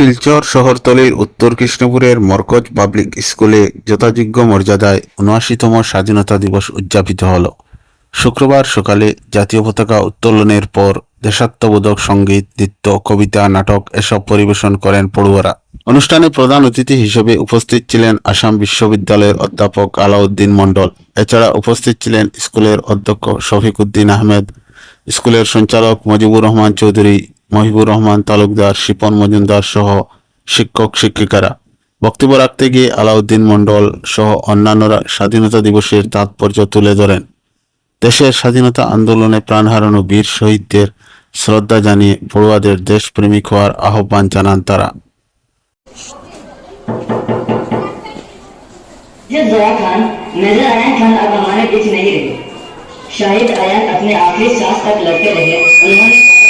শিলচর শহরতলির উত্তর কৃষ্ণপুরের মরকজ পাবলিক স্কুলে যথাযোগ্য মর্যাদায় উনআশিতম স্বাধীনতা দিবস উদযাপিত হল। শুক্রবার সকালে জাতীয় পতাকা উত্তোলনের পর দেশাত্মবোধক সংগীত, নৃত্য, কবিতা, নাটক এসব পরিবেশন করেন পড়ুয়ারা। অনুষ্ঠানে প্রধান অতিথি হিসেবে উপস্থিত ছিলেন আসাম বিশ্ববিদ্যালয়ের অধ্যাপক আলাউদ্দিন মণ্ডল। এছাড়া উপস্থিত ছিলেন স্কুলের অধ্যক্ষ শফিক উদ্দিন আহমেদ, স্কুলের সঞ্চালক মজিবুর রহমান চৌধুরী মহিবুর রহমান তালুকদার শিপন মজুমদার সহ শিক্ষক শিক্ষিকারা বক্তব্য রাখতে গিয়ে আলাউদ্দিন মণ্ডল সহ অন্যান্যরা স্বাধীনতা দিবসের তাৎপর্য তুলে ধরেন দেশের স্বাধীনতা আন্দোলনে প্রাণ হারানো বীর শহীদদের শ্রদ্ধা জানিয়ে পড়ুয়াদের দেশপ্রেমিক হওয়ার আহ্বান জানান তারা जब जया खान मेजर आयन खान अब हमारे बीच नहीं रहे शाहिद आयन अपने आखिरी सांस तक लड़ते रहे उन्होंने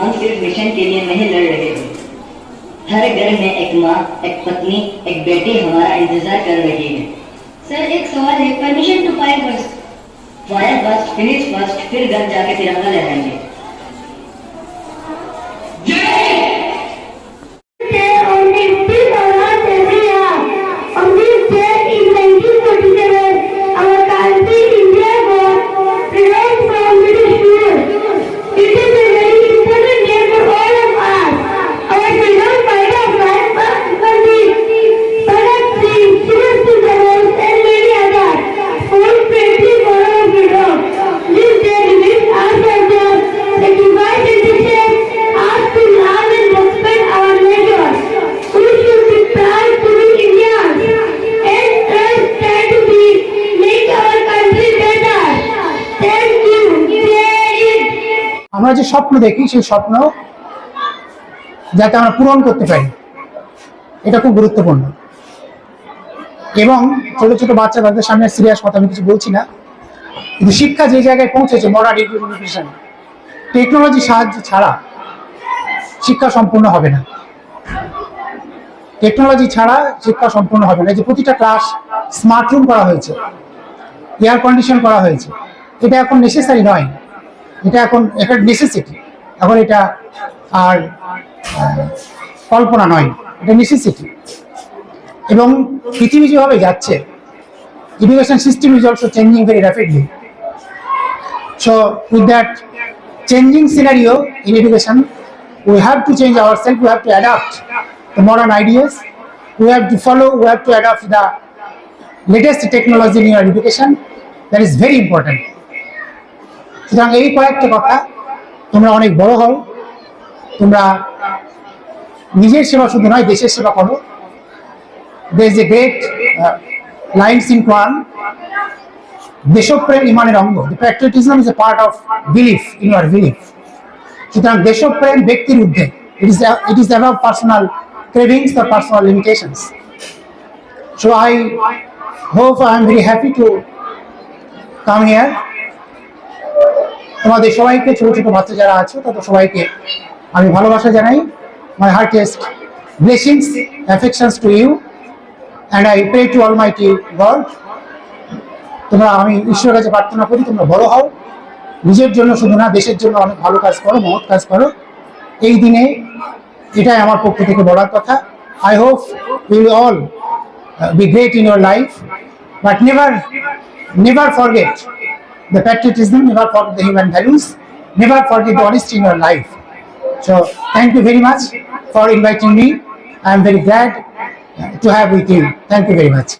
हम सिर्फ़ मिशन के लिए नहीं लड़ रहे हैं। हर घर में एक माँ, एक पत्नी, एक बेटी हमारा इंतज़ार कर रही है। सर, एक सवाल है, permission to fire first fire first finish first फिर घर जाके तिरंगा लहराएँगे আমরা যে স্বপ্ন দেখি, সেই স্বপ্ন যাতে আমরা পূরণ করতে পারি, এটা খুব গুরুত্বপূর্ণ। এবং ছোট ছোট বাচ্চা তাদের সামনে সিরিয়াস কথা আমি কিছু বলছি না। কিন্তু শিক্ষা যে জায়গায় পৌঁছেছে মডার্ন এডুকেশন টেকনোলজি সাহায্য ছাড়া শিক্ষা সম্পূর্ণ হবে না। টেকনোলজি ছাড়া শিক্ষা সম্পূর্ণ হবে না। যে প্রতিটা ক্লাস স্মার্ট রুম করা হয়েছে এয়ার কন্ডিশন করা হয়েছে, এটা এখন নেসেসারি নয়। এটা এখন একটা নেসেসিটি এখন এটা আর কল্পনা নয়, এটা নেসেসিটি এবং পৃথিবী যেভাবে যাচ্ছে education system is also changing very rapidly so with that changing scenario in education we have to change our self we have to adapt the modern ideas we have to follow we have to adapt the latest technology in your education that is very important সুতরাং এই কয়েকটা কথা তোমরা অনেক বড় হও। তোমরা নিজের সেবা শুধু নয়, দেশের সেবা করো। There is a great lines in Quran দেশপ্রেম ইমানের অঙ্গ। Patriotism is a part of belief in your belief সুতরাং দেশপ্রেম ব্যক্তির ঊর্ধ্বে। It is it is above personal cravings or personal limitations so I hope I am very happy to come here তোমাদের সবাইকে, ছোট ছোট বাচ্চা যারা আছো, তাদের সবাইকে আমি ভালোবাসা জানাই। My heartiest blessings affections to you and I pray to all my mighty God তোমরা, আমি ঈশ্বরের কাছে প্রার্থনা করি, তোমরা বড় হও। নিজের জন্য শুধু না, দেশের জন্য অনেক ভালো কাজ করো, মহৎ কাজ করো। এই দিনে এটাই আমার পক্ষ থেকে বলার কথা। I hope will all be great in your life but never never forget the patriotism, never forget the human values, never forget the honesty in your life. So thank you very much for inviting me. I am very glad to have with you. Thank you very much.